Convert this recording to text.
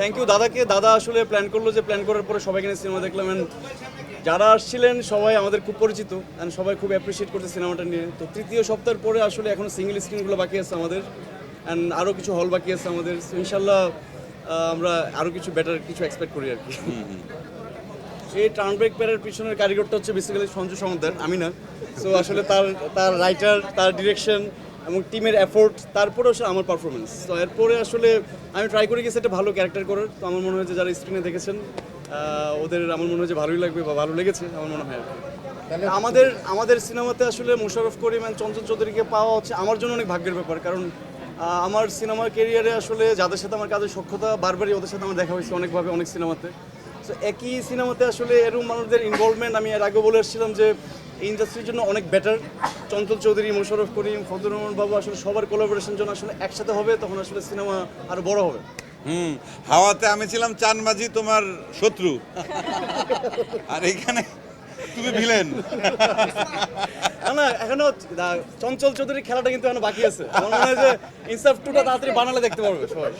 Thank you দাদাকে দাদা আসলে প্ল্যান করল যে প্ল্যান করার পরে সবাই কিনে সিনেমা দেখলাম and যারা আসছিলেন সবাই আমাদের খুব পরিচিত অ্যান্ড সবাই খুব অ্যাপ্রিসিয়েট করছে সিনেমাটা নিয়ে। তো তৃতীয় সপ্তাহের পরে আসলে এখন সিঙ্গেল স্ক্রিনগুলো বাকি আছে আমাদের অ্যান্ড আরও কিছু হল বাকি আছে আমাদের। ইনশাল্লাহ আমরা আরও কিছু বেটার কিছু এক্সপেক্ট করি আর কি। এই টার্ন ব্রেক প্যারের পিছনের কারিগরটা হচ্ছে বেসিক্যালি সঞ্জু সমদ্দার আমি না। সো আসলে তার তার রাইটার তার ডিরেকশন এবং টিমের এফোর্ট তারপরে আসলে আমার পারফরমেন্স তো এরপরে আসলে আমি ট্রাই করে গেছি একটা ভালো ক্যারেক্টার করার। তো আমার মনে হয় যে যারা স্ক্রিনে দেখেছেন ওদের আমার মনে হয় যে ভালোই লাগবে বা ভালো লেগেছে আমার মনে হয় আমাদের আমাদের সিনেমাতে আসলে মোশাররফ করিম and চঞ্চল চৌধুরীকে পাওয়া হচ্ছে আমার জন্য অনেক ভাগ্যের ব্যাপার। কারণ আমার সিনেমার কেরিয়ারে আসলে যাদের সাথে আমার কাজের সক্ষতা বারবারই ওদের সাথে আমার দেখা হয়েছে অনেকভাবে অনেক সিনেমাতে তো। একই সিনেমাতে আসলে এরকম মানুষদের ইনভলভমেন্ট আমি এর আগে বলে এসেছিলাম যে এই ইন্ডাস্ট্রির জন্য অনেক বেটার চঞ্চল চৌধুরী মোশাররফ করিম ফজলুর রহমান বাবু আসলে সবার কোলাবোরেশন জন্য আসলে একসাথে হবে তখন আসলে সিনেমা আরও বড় হবে। হুম হাওয়াতে আমি ছিলাম চানবাজি তোমার শত্রু। আর এখানে তুমি ভিলেন না না এখনও চঞ্চল চৌধুরীর খেলাটা কিন্তু এখনও বাকি আছে। আমার মনে হয় যে ইনসাফ টুটা তাড়াতাড়ি বানালে দেখতে পারবে সবাই।